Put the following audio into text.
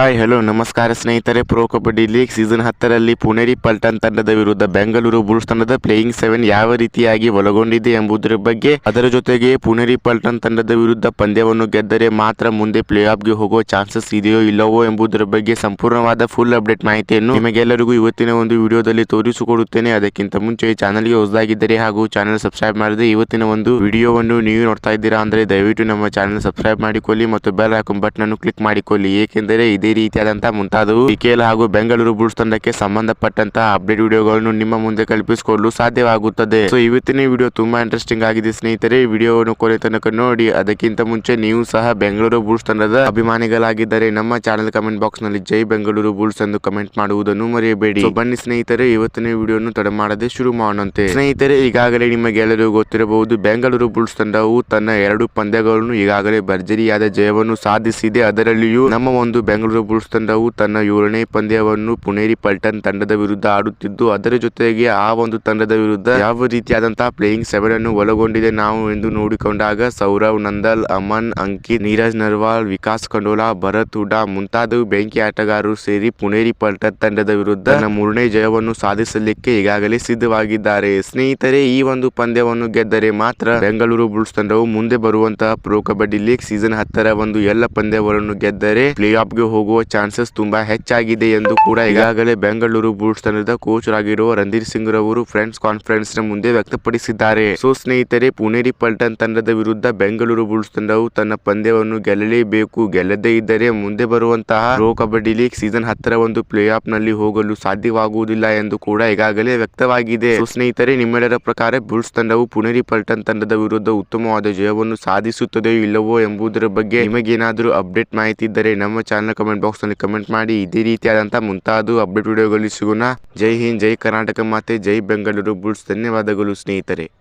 Hi, hello, ನಮಸ್ಕಾರ ಸ್ನೇಹಿತರೆ. Pro kabaddi league season ಹತ್ತರಲ್ಲಿ ಪುಣೇರಿ ಪಲ್ಟನ್ ತಂಡದ ವಿರುದ್ಧ ಬೆಂಗಳೂರು ಬುಲ್ಸ್ ತಂಡದ ಪ್ಲೇಯಿಂಗ್ ಸೆವೆನ್ ಯಾವ ರೀತಿಯಾಗಿ ಒಳಗೊಂಡಿದೆ ಎಂಬುದರ ಬಗ್ಗೆ ಅದರ ಜೊತೆಗೆ ಪುಣೇರಿ ಪಲ್ಟನ್ ತಂಡದ ವಿರುದ್ಧ ಪಂದ್ಯವನ್ನು ಗೆದ್ದರೆ ಮಾತ್ರ ಮುಂದೆ ಪ್ಲೇ ಆಫ್ಗೆ ಹೋಗುವ ಚಾನ್ಸಸ್ ಇದೆಯೋ ಇಲ್ಲವೋ ಎಂಬುದರ ಬಗ್ಗೆ ಸಂಪೂರ್ಣವಾದ ಫುಲ್ ಅಪ್ಡೇಟ್ ಮಾಹಿತಿಯನ್ನು ನಿಮಗೆಲ್ಲರಿಗೂ ಇವತ್ತಿನ ಒಂದು ವಿಡಿಯೋದಲ್ಲಿ ತೋರಿಸಿಕೊಡುತ್ತೇನೆ. ಅದಕ್ಕಿಂತ ಮುಂಚೆ ಚಾನಲ್ಗೆ ಹೊಸದಾಗಿದ್ದರೆ ಹಾಗೂ ಚಾನಲ್ ಸಬ್ಸ್ಕ್ರೈಬ್ ಮಾಡದೆ ಇವತ್ತಿನ ಒಂದು ವಿಡಿಯೋವನ್ನು ನೀವು ನೋಡ್ತಾ ಇದ್ದೀರಾ ಅಂದರೆ ದಯವಿಟ್ಟು ನಮ್ಮ ಚಾನಲ್ ಸಬ್ಸ್ಕ್ರೈಬ್ ಮಾಡಿಕೊಳ್ಳಿ ಮತ್ತು ಬೆಲ್ ಐಕಾನ್ ಬಟನ್ ಅನ್ನು ಕ್ಲಿಕ್ ಮಾಡಿಕೊಳ್ಳಿ. ಏಕೆಂದರೆ ಇದೇ ರೀತಿಯಾದಂತಹ ಮುಂತಾದವು. ಪಿಕೆಎಲ್ ಹಾಗೂ ಬೆಂಗಳೂರು ಬುಲ್ಸ್ ತಂಡಕ್ಕೆ ಸಂಬಂಧಪಟ್ಟಂತಹ ಅಪ್ಡೇಟ್ ವಿಡಿಯೋಗಳನ್ನು ನಿಮ್ಮ ಮುಂದೆ ಕಲ್ಪಿಸಿಕೊಳ್ಳಲು ಸಾಧ್ಯವಾಗುತ್ತದೆ. ಸೊ ಇವತ್ತಿನ ವಿಡಿಯೋ ತುಂಬಾ ಇಂಟ್ರೆಸ್ಟಿಂಗ್ ಆಗಿದೆ ಸ್ನೇಹಿತರೆ. ವಿಡಿಯೋವನ್ನು ಕೊನೆ ತನಕ ನೋಡಿ, ಅದಕ್ಕಿಂತ ಮುಂಚೆ ನೀವು ಸಹ ಬೆಂಗಳೂರು ಬುಲ್ಸ್ ತಂಡದ ಅಭಿಮಾನಿಗಳಾಗಿದ್ದರೆ ನಮ್ಮ ಚಾನಲ್ ಕಮೆಂಟ್ ಬಾಕ್ಸ್ನಲ್ಲಿ ಜೈ ಬೆಂಗಳೂರು ಬುಲ್ಸ್ ಎಂದು ಕಮೆಂಟ್ ಮಾಡುವುದನ್ನು ಮರೆಯಬೇಡಿ. ಬನ್ನಿ ಸ್ನೇಹಿತರೆ, ಇವತ್ತಿನ ವಿಡಿಯೋವನ್ನು ತಡ ಮಾಡದೆ ಶುರು ಮಾಡುವಂತೆ ಸ್ನೇಹಿತರೆ, ಈಗಾಗಲೇ ನಿಮಗೆಲ್ಲರಿಗೂ ಗೊತ್ತಿರಬಹುದು, ಬೆಂಗಳೂರು ಬುಲ್ಸ್ ತಂಡವು ತನ್ನ ಎರಡು ಪಂದ್ಯಗಳನ್ನು ಈಗಾಗಲೇ ಭರ್ಜರಿಯಾದ ಜಯವನ್ನು ಸಾಧಿಸಿದೆ. ಅದರಲ್ಲಿಯೂ ನಮ್ಮ ಒಂದು ಬೆಂಗಳೂರು ಬುಲ್ಸ್ ತಂಡವು ತನ್ನ ಏಳನೇ ಪಂದ್ಯವನ್ನು ಪುಣೇರಿ ಪಲ್ಟನ್ ತಂಡದ ವಿರುದ್ಧ ಆಡುತ್ತಿದ್ದು, ಅದರ ಜೊತೆಗೆ ಆ ಒಂದು ತಂಡದ ವಿರುದ್ಧ ಯಾವ ರೀತಿಯಾದಂತಹ ಪ್ಲೇಯಿಂಗ್ ಸೆವೆನ್ ಅನ್ನು ಒಳಗೊಂಡಿದೆ ನಾವು ಎಂದು ನೋಡಿಕೊಂಡಾಗ ಸೌರವ್ ನಂದಲ್, ಅಮನ್, ಅಂಕಿತ್, ನೀರಜ್ ನರ್ವಾಲ್, ವಿಕಾಸ್ ಖಂಡೋಲಾ, ಭರತ್ ಹುಡಾ ಮುಂತಾದವು ಬೆಂಕಿ ಆಟಗಾರರು ಸೇರಿ ಪುಣೇರಿ ಪಲ್ಟನ್ ತಂಡದ ವಿರುದ್ಧ ತನ್ನ ಮೂರನೇ ಜಯವನ್ನು ಸಾಧಿಸಲಿಕ್ಕೆ ಈಗಾಗಲೇ ಸಿದ್ಧವಾಗಿದ್ದಾರೆ. ಸ್ನೇಹಿತರೆ, ಈ ಒಂದು ಪಂದ್ಯವನ್ನು ಗೆದ್ದರೆ ಮಾತ್ರ ಬೆಂಗಳೂರು ಬುಲ್ಸ್ ತಂಡವು ಮುಂದೆ ಬರುವಂತಹ ಪ್ರೋ ಕಬಡ್ಡಿ ಲೀಗ್ ಸೀಸನ್ ಹತ್ತರ ಒಂದು ಎಲ್ಲ ಪಂದ್ಯಗಳನ್ನು ಗೆದ್ದರೆ ಪ್ಲೇ ಆಫ್ಗೆ ಹೋಗುವ ಚಾನ್ಸಸ್ ತುಂಬಾ ಹೆಚ್ಚಾಗಿದೆ ಎಂದು ಕೂಡ ಈಗಾಗಲೇ ಬೆಂಗಳೂರು ಬುಲ್ಸ್ ತಂಡದ ಕೋಚ್ ಆಗಿರುವ ರಣಧೀರ್ ಸಿಂಗ್ ರವರು ಫ್ರೆಂಡ್ಸ್ ಕಾನ್ಫರೆನ್ಸ್ನ ಮುಂದೆ ವ್ಯಕ್ತಪಡಿಸಿದ್ದಾರೆ. ಸೊ ಸ್ನೇಹಿತರೆ, ಪುಣೇರಿ ಪಲ್ಟನ್ ತಂಡದ ವಿರುದ್ಧ ಬೆಂಗಳೂರು ಬುಲ್ಸ್ ತಂಡವು ತನ್ನ ಪಂದ್ಯವನ್ನು ಗೆಲ್ಲಲೇಬೇಕು. ಗೆಲ್ಲದೇ ಇದ್ದರೆ ಮುಂದೆ ಬರುವಂತಹ ಪ್ರೋ ಕಬಡ್ಡಿ ಲೀಗ್ ಸೀಸನ್ ಹತ್ತರ ಒಂದು ಪ್ಲೇ ಆಫ್ನಲ್ಲಿ ಹೋಗಲು ಸಾಧ್ಯವಾಗುವುದಿಲ್ಲ ಎಂದು ಕೂಡ ಈಗಾಗಲೇ ವ್ಯಕ್ತವಾಗಿದೆ. ಸೊ ಸ್ನೇಹಿತರೆ, ನಿಮ್ಮೆಲ್ಲರ ಪ್ರಕಾರ ಬುಲ್ಸ್ ತಂಡವು ಪುಣೇರಿ ಪಲ್ಟನ್ ತಂಡದ ವಿರುದ್ಧ ಉತ್ತಮವಾದ ಜಯವನ್ನು ಸಾಧಿಸುತ್ತದೆಯೋ ಇಲ್ಲವೋ ಎಂಬುದರ ಬಗ್ಗೆ ನಿಮಗೇನಾದರೂ ಅಪ್ಡೇಟ್ ಮಾಹಿತಿ ಇದ್ದರೆ ನಮ್ಮ ಚಾನಲ್ ಕಮೆಂಟ್ ಬಾಕ್ಸ್ನಲ್ಲಿ ಕಮೆಂಟ್ ಮಾಡಿ, ಇದೇ ರೀತಿಯಾದಂತಹ ಮುಂತಾದ ಅಪ್ಡೇಟ್ ವಿಡಿಯೋಗಳು ಸಿಗೋಣ. ಜೈ ಹಿಂದ್, ಜೈ ಕರ್ನಾಟಕ ಮಾತೆ, ಜೈ ಬೆಂಗಳೂರು. ಬುಲ್ಸ್ ಧನ್ಯವಾದಗಳು ಸ್ನೇಹಿತರೆ.